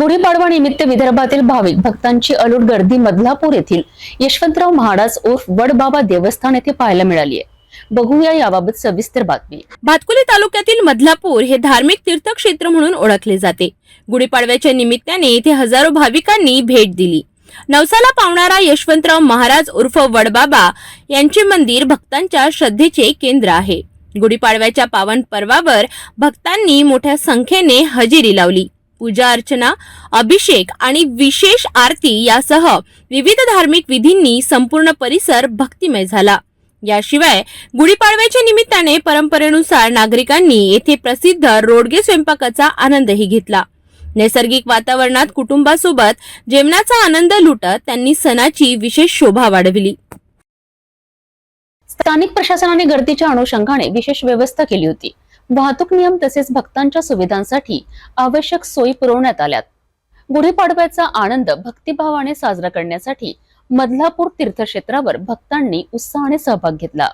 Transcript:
गुढीपाडवा निमित्त विदर्भातील भाविक भक्तांची अलोट गर्दी मधलापूर येथील यशवंतराव महाराज उर्फ वडबाबा देवस्थान येथे पाहायला मिळाली आहे. बघूया याबाबत सविस्तर बातमी. भातकुली तालुक्यातील मधलापूर हे धार्मिक तीर्थक्षेत्र म्हणून ओळखले जाते. गुढीपाडव्याच्या निमित्ताने येथे हजारो भाविकांनी भेट दिली. नवसाला पावणारा यशवंतराव महाराज उर्फ वडबाबा यांचे मंदिर भक्तांच्या श्रद्धेचे केंद्र आहे. गुढीपाडव्याच्या पावन पर्वावर भक्तांनी मोठ्या संख्येने हजेरी लावली. पूजा अर्चना अभिषेक आणि विशेष आरती यासह विविध धार्मिक विधींनी संपूर्ण परिसर भक्तिमय झाला. याशिवाय गुढीपाडव्याच्या निमित्ताने परंपरेनुसार नागरिकांनी येथे प्रसिद्ध रोडगे स्वयंपाकाचा आनंदही घेतला. नैसर्गिक वातावरणात कुटुंबासोबत जेवणाचा आनंद लुटत त्यांनी सणाची विशेष शोभा वाढविली. स्थानिक प्रशासनाने गर्दीच्या अनुषंगाने विशेष व्यवस्था केली होती. वाहतूक नियम तसेच भक्तांच्या सुविधांसाठी आवश्यक सोयी पुरवण्यात आल्यात. गुढीपाडव्याचा आनंद भक्तिभावाने साजरा करण्यासाठी मधलापूर तीर्थक्षेत्रावर भक्तांनी उत्साहाने सहभाग घेतला.